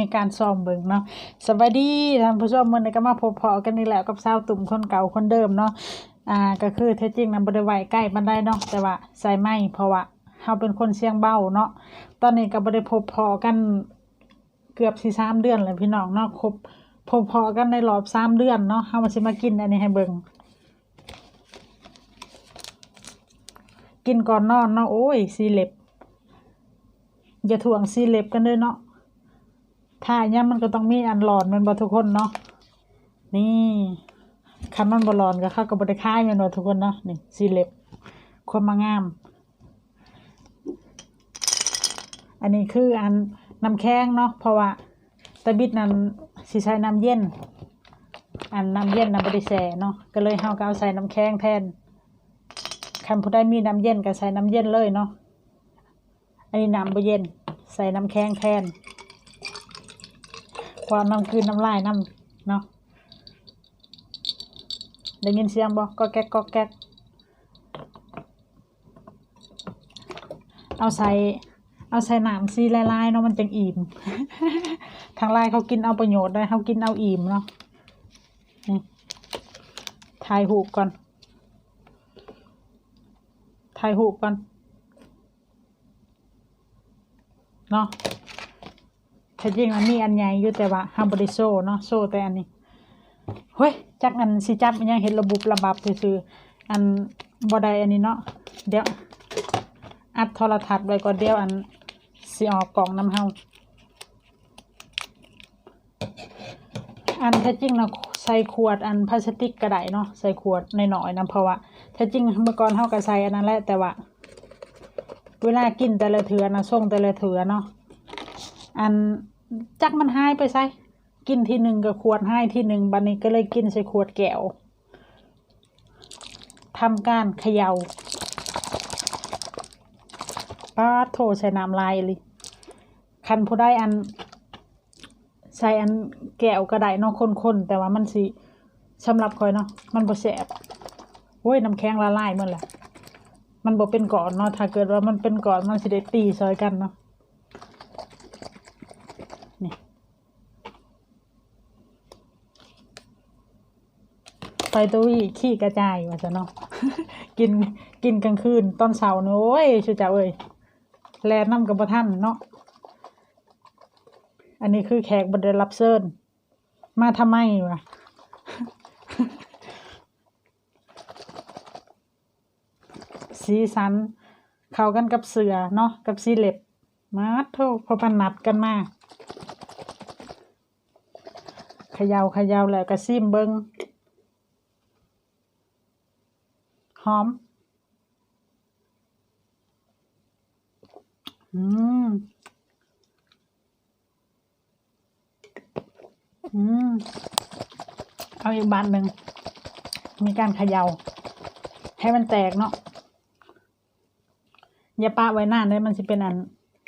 มีการซ้อมเบิ่งเนาะสวัสดีท่านผู้ชมมื้อนี้ก็มาพบเพาะกันนี่แหละกับสาวตุ่มคนเก่าคนเดิมเนาะอ่าก็คือแท้จริงนำบ่ได้ไว้ใกล้ปานใดเนาะแต่ว่าใส่ไม้เพราะว่าเฮาเป็นคนเสียงเบาเนาะตอนนี้ก็บ่ได้พบพาะกันเกือบสิ3เดือนแล้วพี่น้องเนาะครบพบเพาะกันในรอบ3เดือนเนาะเฮามาสิมากินอันนี้ให้เบิ่งกินก่อนนอนเนาะโอ้ยสีเล็บอย่าถ่วงสีเล็บกันด้วยเนาะ ถ้าอย่างนี้มันก็ต้องมีอันหลอนมันบ่ทุกคนเนาะนี่คันมันบ่หลอนก็เข้ากับบริค่ายมันบ่ทุกคนเนาะนี่สีเล็บความมางาม อันนี้คืออันน้ำแข็งเนาะเพราะว่าตะบิดนั้นสิใช้น้ำเย็น อันน้ำเย็นน้ำบริแสเนาะก็เลยเฮาก็เอาใส่น้ำแข็งแทนคันผู้ได้มีน้ำเย็นก็ใส่น้ำเย็นเลยเนาะอันนี้น้ำบ่เย็น ใส่น้ำแข็งแทน ควาน้ำคืนน้ำลายน้ำเนาะได้ยินเสียงบ่ก็แก๊กก็แก๊กเอาใส่เอาใส่หน้ำซีลายๆเนาะมันจังอิ่ม ทางลายเขากินเอาประโยชน์ได้เขากินเอาอิ่มเนาะนี่ถ่ายหูก่อนถ่ายหูก่อนเนาะ แท้จริงมันมีอันใหญ่อยู่แต่ว่าห้ามบริโซเนาะโซแต่อันนี้เฮ้ยจักอันสิจับมันยังเห็นระบบระบับซื่ออันบ่ได้อันนี้เนาะเดี๋ยวอัดโทรทัศน์ไว้ก่อนเดี๋ยวอันสิออกกล่องน้ำเฮาอันแท้จริงนะใส่ขวดอันพลาสติกก็ไดเนาะใส่ขวดหน่อยๆนะเพราะว่าแท้จริงเมื่อก่อนเฮาก็ใส่อันนั้นแหละแต่ว่า เวลากินแต่ละเถือนะส่งแต่ละเถือเนาะ อันจักมันหายไปใส่กินทีหนึ่งกับขวดให้ทีหนึ่งบัดนี้ก็เลยกินใส่ขวดแก้วทำการเขยา่าป้าโถใส่น้ำลายเลยคันผู้ได้อัน ใส่อันแก้วก็ได้เนาะคนๆแต่ว่ามันสิสำหรับคอยเนาะมันบ่แสบโอ้ยน้ำแข็งละลายหมดแหละมันบอกเป็นก่อนเนาะถ้าเกิดว่ามันเป็นก่อนมันสิได้ตีซอยกันเนาะ ไฟตัววีขี้กระจายว่าจะเนาะกินกินกลางคืนตอนเช้าเนอะโอ้ยชูจ้าเอ้ยแลน้ำกับท่านเนาะอันนี้คือแขกบไดรับเชิญมาทำไมวะสีสัน เข้ากันกับเสือเนาะกับสีเล็บมาโทพอพันนัดกันมาเขยา่าเขย่าแล้วก็ซิมเบิง หอม อืม อืม เอาอีกบานหนึ่ง มีการเขยา่า ให้มันแตกเนาะ อย่าปาไว้นานเลยมันสิเป็นอัน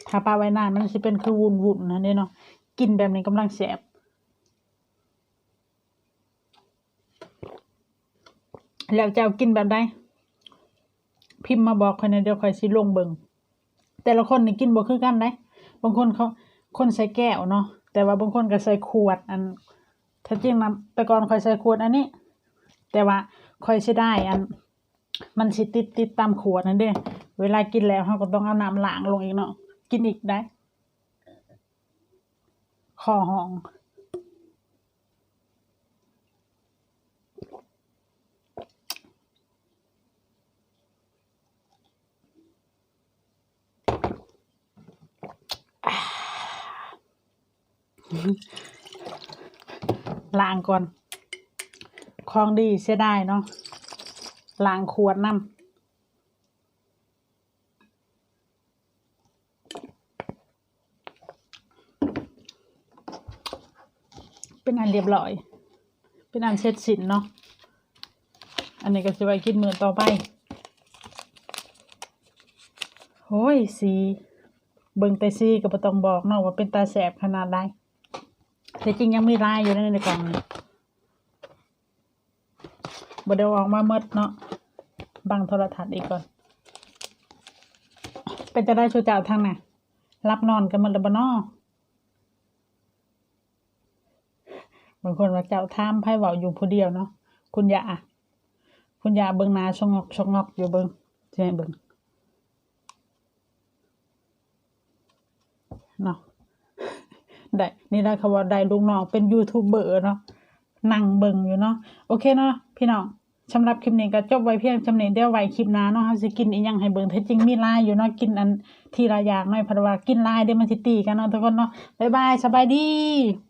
ถ้าปาไว้นานมันสิเป็นคือวุ่นวุ่นๆนะเนี่ยเนาะ กินแบบนี้กำลังแสบ แล้วจะเอากินแบบใดพิมพ์มาบอกคนอยเดียวคอยสิลงเบิงแต่ละคนนี่กินบ่คือกันได้บางคนเขาคนใส่แก้วเนาะแต่ว่าบางคนก็ใส่ขวดอันถ้าจริงนะแต่ก่อนคอยใส่ขวดอันนี้ แต่ว่าคอยสิได้อัน มันสิติดติดตามขวดนั่นเด้เวลากินแล้วเราก็ต้องเอาน้ำล้างลงอีกเนาะกินอีกได้คอหอง ล้างก่อนของดีเสียดายเนาะล้างขวดน้ำเป็นอันเรียบร้อย เป็นอันเสร็จสิ้นเนาะ อันนี้ก็จะไว้กินมือต่อไปโอ้ยสี เบิ่งแต่สีก็บ่ต้องบอกเนาะว่าเป็นตาแสบขนาดใด แต่จริงยังมีลายอยู่ในในกล่องบด้เอาออกมาเมดเนาะบังโทรทัศน์อีกก่อน เป็นจะได้ชูเจ้าทางน่ะรับนอนกันมดแล้วบ่เนาะบางคนว่าเจ้าถามไผเว้าอยู่ผู้เดียวเนาะคุณยาคุณยาเบิงนาชงอกชงอกอยู่เบิงให้เบิงเนาะ ได้นี่ได้คำว่าได้ลูกน้องเป็นยูทูบเบอร์เนาะนั่งเบิ่งอยู่เนาะโอเคเนาะพี่น้องสำหรับคลิปนี้ก็จบไว้เพียงจำนี้เดียวไว้คลิปหน้าเนาะเฮาสิกินอีหยังให้เบิ่งแท้จริงมีลายอยู่เนาะกินอันทีละอย่างหน่อยเพราะว่ากินลายเด้มันสิตีกันเนาะทุกคนเนาะบ๊ายบายสบายดี